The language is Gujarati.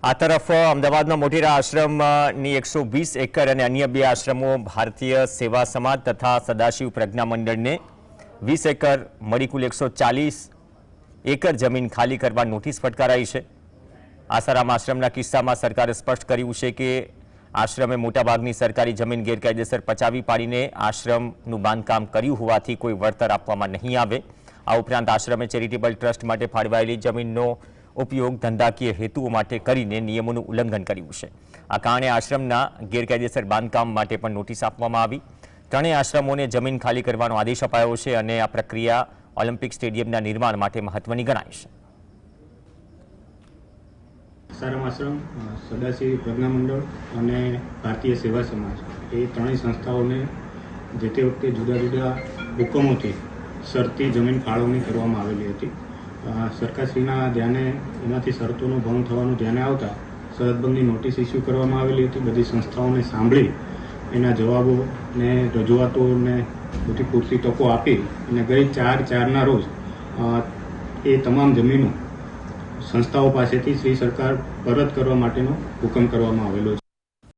આ તરફ અમદાવાદમાં મોટેરા આશ્રમની એકસો વીસ એકર અને અન્ય બે આશ્રમો ભારતીય સેવા સમાજ તથા સદાશિવ પ્રજ્ઞા મંડળને વીસ એકર, મળી કુલ એકસો ચાલીસ એકર જમીન ખાલી કરવા નોટિસ ફટકારાઈ છે. આસારામ આશ્રમના કિસ્સામાં સરકારે સ્પષ્ટ કર્યું છે કે આશ્રમે મોટાભાગની સરકારી જમીન ગેરકાયદેસર પચાવી પાડીને આશ્રમનું બાંધકામ કર્યું હોવાથી કોઈ વળતર આપવામાં નહીં આવે. આ ઉપરાંત આશ્રમે ચેરિટેબલ ટ્રસ્ટ માટે ફાળવાયેલી જમીનનો ઉપયોગ ધંધાકીય હેતુઓ માટે કરીને નિયમોનું ઉલ્લંઘન કર્યું છે. આ કારણે આશ્રમના ગેરકાયદેસર બાંધકામ માટે પણ નોટિસ આપવામાં આવી. ત્રણેય આશ્રમોને જમીન ખાલી કરવાનો આદેશ અપાયો છે અને આ પ્રક્રિયા ઓલિમ્પિક સ્ટેડિયમના નિર્માણ માટે મહત્વની ગણાય છે. સારમ આશ્રમ સદાશિવ પ્રજ્ઞા અને ભારતીય સેવા સમાજ. એ ત્રણેય સંસ્થાઓને જે તે વખતે જુદા જુદા હુકમોથી શરતી જમીન ફાળવણી કરવામાં આવેલી હતી. સરકારશ્રીના ધ્યાને, એમાંથી શરતોનો ભંગ થવાનું ધ્યાને આવતા સરહદબંધની નોટિસ ઇસ્યુ કરવામાં આવેલી હતી. બધી સંસ્થાઓને સાંભળી એના જવાબો ને રજૂઆતોને બધી પૂરતી તકો આપી અને ગઈ ચાર ચારના રોજ એ તમામ જમીનો સંસ્થાઓ પાસેથી શ્રી સરકાર પરત કરવા માટેનો હુકમ કરવામાં આવેલો છે.